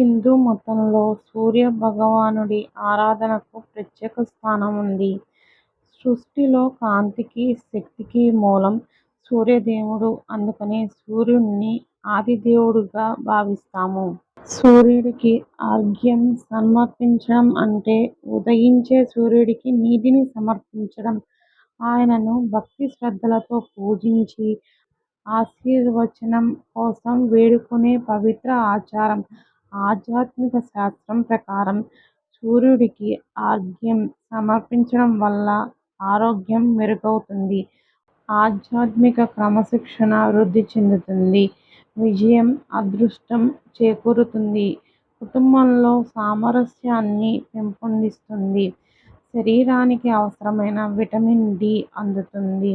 హిందూ మతంలో సూర్య భగవానుడి ఆరాధనకు ప్రత్యేక స్థానం ఉంది. సృష్టిలో కాంతికి, శక్తికి మూలం సూర్యదేవుడు. అందుకనే సూర్యుడిని ఆదిదేవుడిగా భావిస్తాము. సూర్యుడికి అర్ఘ్యం సమర్పించడం అంటే ఉదయించే సూర్యుడికి నీటిని సమర్పించడం. ఆయనను భక్తి శ్రద్ధలతో పూజించి ఆశీర్వచనం కోసం వేడుకునే పవిత్ర ఆచారం. ఆధ్యాత్మిక శాస్త్రం ప్రకారం సూర్యుడికి అర్ఘ్యం సమర్పించడం వల్ల ఆరోగ్యం మెరుగవుతుంది. ఆధ్యాత్మిక క్రమశిక్షణ వృద్ధి చెందుతుంది. విజయం, అదృష్టం చేకూరుతుంది. కుటుంబంలో సామరస్యాన్ని పెంపొందిస్తుంది. శరీరానికి అవసరమైన విటమిన్ డి అందుతుంది.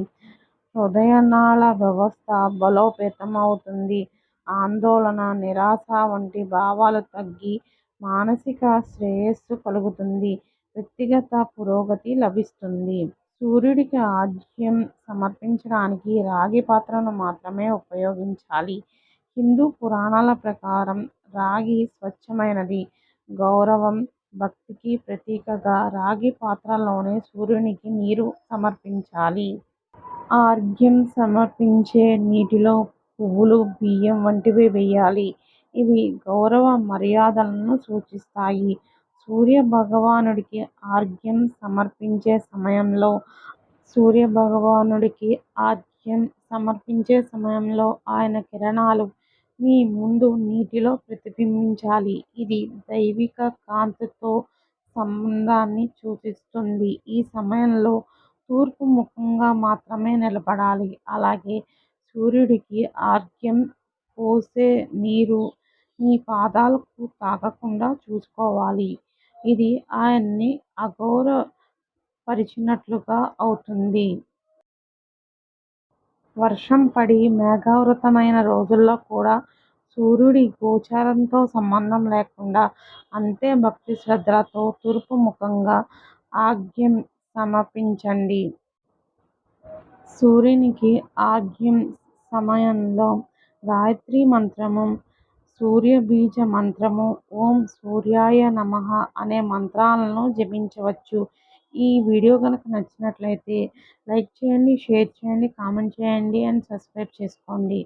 హృదయనాళ వ్యవస్థ బలోపేతం అవుతుంది. ఆందోళన, నిరాశ వంటి భావాలు తగ్గి మానసిక శ్రేయస్సు కలుగుతుంది. వ్యక్తిగత పురోగతి లభిస్తుంది. సూర్యుడికి ఆజ్యం సమర్పించడానికి రాగి పాత్రను మాత్రమే ఉపయోగించాలి. హిందూ పురాణాల ప్రకారం రాగి స్వచ్ఛమైనది. గౌరవం, భక్తికి ప్రతీకగా రాగి పాత్రలోనే సూర్యునికి నీరు సమర్పించాలి. ఆర్ఘ్యం సమర్పించే నీటిలో పువ్వులు, బియ్యం వంటివి వేయాలి. ఇవి గౌరవ మర్యాదలను సూచిస్తాయి. సూర్య భగవానుడికి అర్ఘ్యం సమర్పించే సమయంలో సూర్య భగవానుడికి అర్ఘ్యం సమర్పించే సమయంలో ఆయన కిరణాలు మీ ముందు నీటిలో ప్రతిబింబించాలి. ఇది దైవిక కాంతితో సంబంధాన్ని సూచిస్తుంది. ఈ సమయంలో తూర్పు ముఖంగా మాత్రమే నిలబడాలి. అలాగే సూర్యుడికి అర్ఘ్యం పోసే నీరు మీ పాదాలకు తాకకుండా చూసుకోవాలి. ఇది ఆయన్ని అగౌరవపరిచినట్లుగా అవుతుంది. వర్షం పడి మేఘావృతమైన రోజుల్లో కూడా సూర్యుడి గోచరంతో సంబంధం లేకుండా అంతే భక్తి శ్రద్ధలతో తూర్పు ముఖంగా ఆగ్యం సమర్పించండి. సూర్యునికి ఆగ్యం సమయంలో గాయత్రీ మంత్రము, సూర్యబీజ మంత్రము, ఓం సూర్యాయ నమః అనే మంత్రాలను జపించవచ్చు. ఈ వీడియో కనుక నచ్చినట్లయితే లైక్ చేయండి, షేర్ చేయండి, కామెంట్ చేయండి అండ్ సబ్స్క్రైబ్ చేసుకోండి.